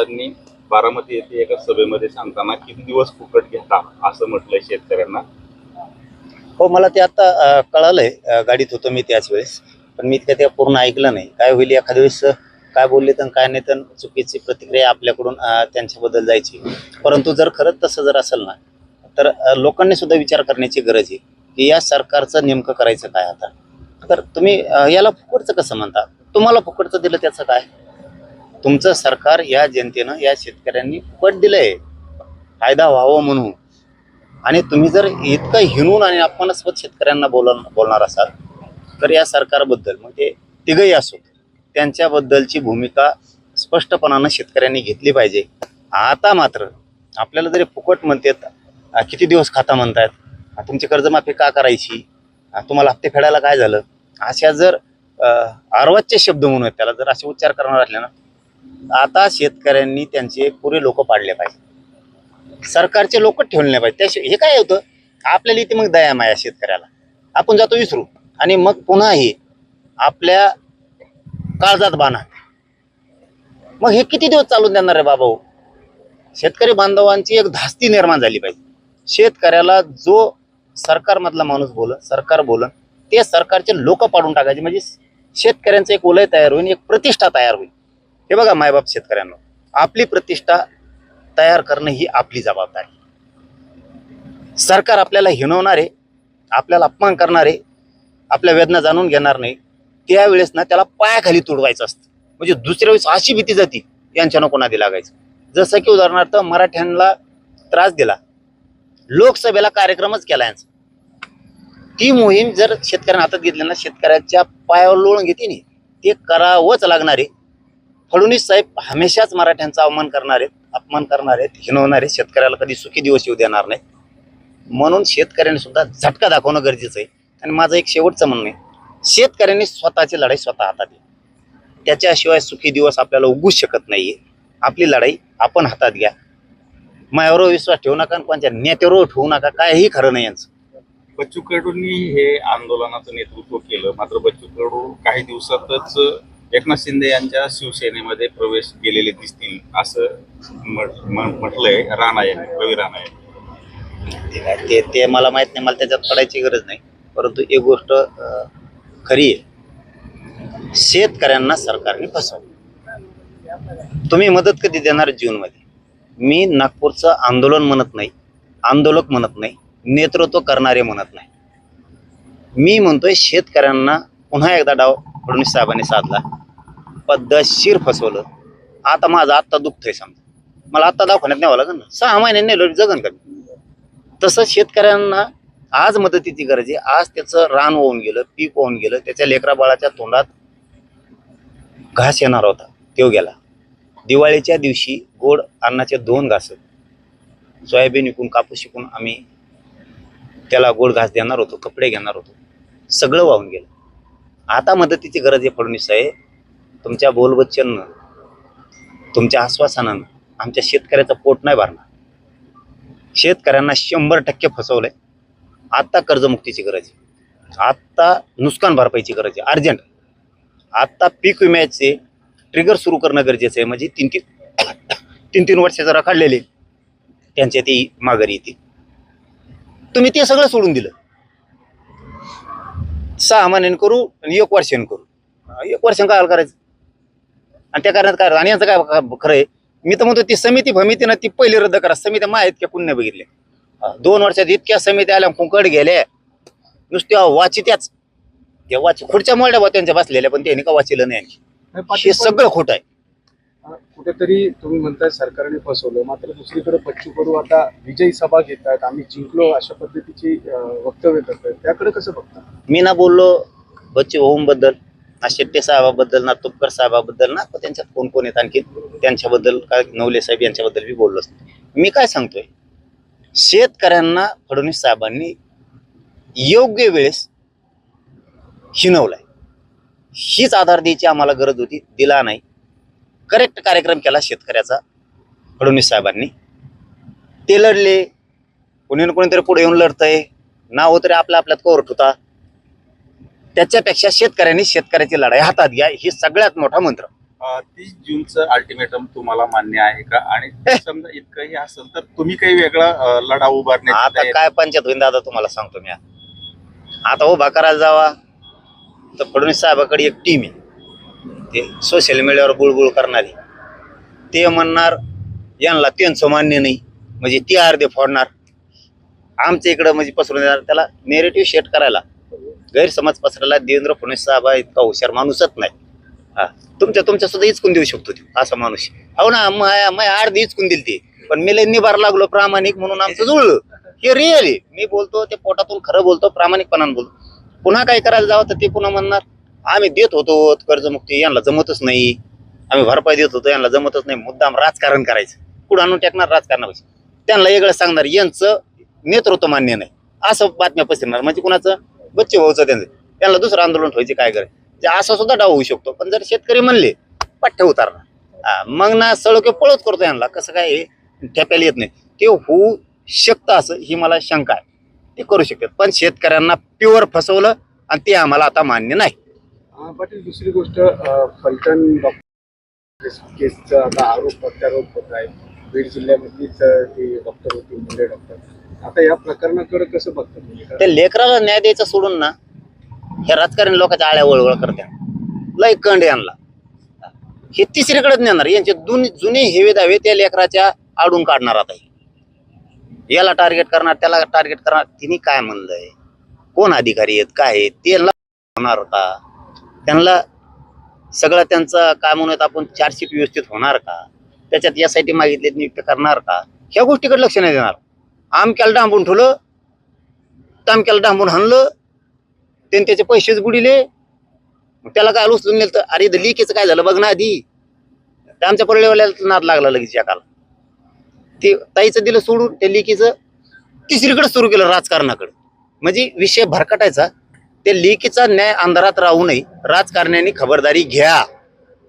दादांनी बारामती येथे एका सभेमध्ये सांगताना किती दिवस फुकट घेता असं म्हटलंय शेतकऱ्यांना? हो मला ते आता कळालंय. गाडीत होतो मी त्याच वेळेस. पण मी इतकं ते पूर्ण ऐकलं नाही. काय होईल एखाद्या वेळेस काय बोलले तर काय नाही तर चुकीची प्रतिक्रिया आपल्याकडून त्यांच्याबद्दल जायची. परंतु जर खरंच तसं जर असेल ना तर लोकांनी सुद्धा विचार करण्याची गरज आहे की या सरकारचं नेमकं करायचं काय आता? तर तुम्ही याला फुकटचं कसं म्हणता? तुम्हाला फुकटचं दिलं त्याचं काय? तुमचं सरकार या जनतेनं या शेतकऱ्यांनी फुकट दिलंय. फायदा व्हावा म्हणून. आणि तुम्ही जर इतकं हिनून आणि अपमानास्पद शेतकऱ्यांना बोल बोलणार असाल तर या सरकारबद्दल म्हणजे तिघही असो त्यांच्याबद्दलची भूमिका स्पष्टपणानं शेतकऱ्यांनी घेतली पाहिजे. आता मात्र आपल्याला जरी फुकट म्हणतात किती दिवस खाता म्हणतात तुमची कर्जमाफी का करायची? तुम्हाला हप्ते फेडायला काय झालं? अशा जर अं, शब्द म्हणून आहेत त्याला जर असे उच्चार करणार असले ना आता शेतकऱ्यांनी त्यांचे पुरे लोक पाडले पाहिजे. सरकारचे लोक ठेवले नाही पाहिजे त्याशिवाय हे काय होतं? आपल्याला इथे मग दया माया शेतकऱ्याला. आपण जातो विसरू. आणि मग पुन्हा हे आपल्या काळजात बाणा मग हे किती दिवस चालून देणार आहे बाबा हो? शेतकरी बांधवांची एक धास्ती निर्माण झाली पाहिजे. शेतकऱ्याला जो सरकारमधला माणूस बोल सरकार बोलन ते सरकारचे लोक पाडून टाकायचे. म्हणजे शेतकऱ्यांचं एक उलय तयार होईल एक प्रतिष्ठा तयार होईल हे बघा मायबाप शेतकऱ्यांना आपली प्रतिष्ठा तयार करणं ही आपली जबाबदारी. सरकार आपल्याला हिणवणारे आपल्याला अपमान करणार आहे आपल्या वेदना जाणून घेणार नाही त्यावेळेस ना त्याला पायाखाली तुडवायचं असतं. म्हणजे दुसऱ्या वेळेस अशी भीती जाती यांच्या कोणादी लागायचं. जसं की उदाहरणार्थ मराठ्यांना त्रास दिला. लोकसभेला कार्यक्रमच केला यांचा. ती मोहीम जर शेतकऱ्यांना हातात घेतली ना शेतकऱ्याच्या पायावर लोळून घेते नाही. ते करावंच लागणार आहे. फडणवीस साहेब हमेशाच मराठ्यांचा अवमान करणार आहेत अपमान करणार आहेत हिणवणार आहेत शेतकऱ्याला कधी सुखी दिवस येऊ देणार नाही म्हणून शेतकऱ्यांनी सुद्धा झटका दाखवणं गरजेचं आहे. आणि माझं एक शेवटचं म्हणणं आहे शेतकऱ्यांनी स्वतःची लढाई स्वतः हातात घ्या. त्याच्याशिवाय सुखी दिवस आपल्याला उगूच शकत नाहीये. आपली लढाई आपण हातात घ्या. मायावर विश्वास ठेवू नका आणि कोणत्या नेत्यावर ठेवू नका काहीही खरं नाही यांचं. बच्चू कडूंनी हे आंदोलनाचं नेतृत्व केलं मात्र बच्चू कडू काही दिवसातच एकनाथ शिंदे यांच्या शिवसेनेमध्ये प्रवेश केलेले दिसतील असं म्हटलंय राणा यांनी रवी राणा यांनी. ते ते ते मला माहीत नाही मला त्याच्यात पडायची गरज नाही. परंतु एक गोष्ट खरी आहे. शेतकऱ्यांना सरकारने फसवलं. तुम्ही मदत कधी देणार जूनमध्ये मी नागपूरचं आंदोलन म्हणत नाही आंदोलक म्हणत नाही नेतृत्व करणारे म्हणत नाही. मी म्हणतोय शेतकऱ्यांना पुन्हा एकदा डाव फडणवीस साहेबांनी साधला. पद्धतशीर फसवलं. आता माझं आत्ता दुखतंय समजा. मला आत्ता दवाखान्यात न्यावं लागेल ना. सहा महिन्यात नेलं जगन का तसं शेतकऱ्यांना आज मदतीची गरज आहे. आज त्याचं रान होऊन गेलं पीक होऊन गेलं. त्याच्या लेकरा बाळाच्या तोंडात घास येणार होता. तो गेला. दिवाळीच्या दिवशी गोड अन्नाचे दोन घास सोयाबीन विकून कापूस विकून आम्ही त्याला गोड घास देणार होतो कपडे घेणार होतो. सगळं वाहून गेलं. आता मदतीची गरज आहे फडणवीस साहेब. तुमच्या बोलबच्चननं तुमच्या आश्वासनानं आमच्या शेतकऱ्याचं पोट नाही भरणार. शेतकऱ्यांना शंभर टक्के फसवलंय. आत्ता कर्जमुक्तीची गरज आहे. आत्ता नुकसान भरपाईची गरज आहे. अर्जंट. आत्ता पीक विम्याचे ट्रिगर सुरू करणं गरजेचं आहे. म्हणजे तीन तीन तीन तीन वर्ष जरा काढलेले त्यांच्या ती माघारी येते तुम्ही ते सगळं सोडून दिलं. सहा महिन्यानं करू आणि एक वर्षाने करू. एक वर्षानं काय करायचं. आणि त्या कारणात काय आणि यांचं काय खरं आहे? मी तर म्हणतो ती समिती भमिती ना ती पहिली रद्द करा. समित्या मा इतक्या कुण्य बघितल्या. अं, दोन वर्षात इतक्या समित्या आल्या कुंकड गेल्या. नुसत्या वाचित्याच त्या वाची खुर्च्या बा त्यांच्या बसलेल्या पण त्यांनी का वाचिलं नाही हे सगळं खोटं आहे. कुठेतरी तुम्ही म्हणताय सरकारने फसवलं. मात्र दुसरीकडे बच्चू कडू आता विजयी सभा घेत आहेत आम्ही जिंकलो अशा पद्धतीची वक्तव्य करतायत. त्याकडे कसं बघता? मी ना बोललो बच्चू ओमबद्दल. ना शेट्टे साहेबाबद्दल ना तुपकर साहेबाबद्दल ना त्यांच्यात कोण कोण आहेत? आणखी त्यांच्याबद्दल काय नवले साहेब यांच्याबद्दल मी बोललोच मी काय सांगतोय? शेतकऱ्यांना फडणवीस साहेबांनी योग्य वेळेस हिनवलाय. हीच आधार द्यायची आम्हाला गरज होती दिला नाही. करेक्ट कार्यक्रम केला शेतकऱ्याचा फडणवीस साहेबांनी. ते लढले. कोणी ना कोणीतरी पुढे येऊन लढतंय. नाव तरी आपल्या आपल्यात कोर्ट होता. त्याच्यापेक्षा शेतकऱ्यांनी शेतकऱ्याची लढाई हातात घ्या ही सगळ्यात मोठा मंत्र. तीस जूनचं अल्टिमेटम तुम्हाला मान्य आहे का? आणि समजा इतकंही असेल तर तुम्ही काही वेगळा लढा उभारण्याची आता काय पंचायत होईल दादा तुम्हाला सांगतो मी. आता उभा करायला जावा. तर फडणवीस साहेबाकडे एक टीम आहे. ते सोशल मीडियावर बुळबुळ करणारी. ते म्हणणार यांना त्यांचं मान्य नाही. म्हणजे ती अर्धे फोडणार. आमच्या इकडं म्हणजे पसरून देणार त्याला नेरेटिव्ह शेट करायला. गैरसमज पसरायला देवेंद्र फडणवीस साहेबा इतका हुशार माणूसच नाही. हा तुमच्या तुमच्या सुद्धा इचकून देऊ शकतो ते असा माणूस हो ना मग मग अर्धी इचकून दिली ती. पण मी लय निभार लागलो प्रामाणिक म्हणून आमचं जुळलं. हे रिअल आहे. मी बोलतो ते पोटातून खरं बोलतो प्रामाणिकपणाने बोलतो. पुन्हा काय करायला जावं तर ते पुन्हा म्हणणार आम्ही देत होतो कर्जमुक्ती यांना जमतच नाही. आम्ही भरपाई देत होतो यांना जमतच नाही. मुद्दाम राजकारण करायचं. कुठं आणून टाकणार राजकारणापासून त्यांना वेगळं सांगणार यांचं नेतृत्व मान्य नाही. असं बातम्या पसरणार. म्हणजे कुणाचं? बच्चे भाऊचं त्यांचं त्यांना दुसरं आंदोलन व्हायचे काय करायचं ते असं सुद्धा डाव होऊ शकतो. पण जर शेतकरी म्हणले पठ्ठे उतारणार. मग ना सळके पळत करतो यांना. कसं काय हे? ठेप्याला येत नाही. ते होऊ शकतं असं ही मला शंका आहे. ते करू शकतात. पण शेतकऱ्यांना प्युअर फसवलं आणि ते आम्हाला आता मान्य नाही. पाटील दुसरी गोष्ट फलटण डॉक्टर केसचा आता आरोप प्रत्यारोप होत आहे. बीड जिल्ह्यामधलीच ते ती डॉक्टर होती मुंडे डॉक्टर आता या प्रकरणाकडे कसं बघतात ते लेकराला न्याय द्यायचं सोडून ना हे राजकारणी लोकांच्या आळ्या वळवळ करत्या. लय कंड यांना. हे तिसरीकडेच नेणार. यांचे जुने हेवे दावे त्या लेकराच्या आडून काढणार आता हे. याला टार्गेट करणार त्याला टार्गेट करणार. तिने काय म्हणलंय? कोण अधिकारी आहेत? काय आहेत? त्यांना होणार का? त्यांना सगळं त्यांचं काय म्हणूयात आपण चार्जशीट व्यवस्थित होणार का? त्याच्यात यासाठी मागितले नियुक्त करणार का? ह्या गोष्टीकडे लक्ष नाही देणार. आमक्याला डांबून ठेवलं तामक्याला डांबून हाणलं त्याने त्याचे पैसेच बुडिले. त्याला काय उचलून नेलं तर अरे लिकेचं काय झालं बघ ना आधी. ते आमच्या परळेवाल्याला नाद लागला लगेच एकाला. ते ताईचं दिलं सोडून त्या लिकीचं तिसरीकडे सुरू केलं राजकारणाकडे. म्हणजे विषय भरकटायचा. त्या लेकीचा न्याय अंधारात राहू नये. राजकारण्याने खबरदारी घ्या.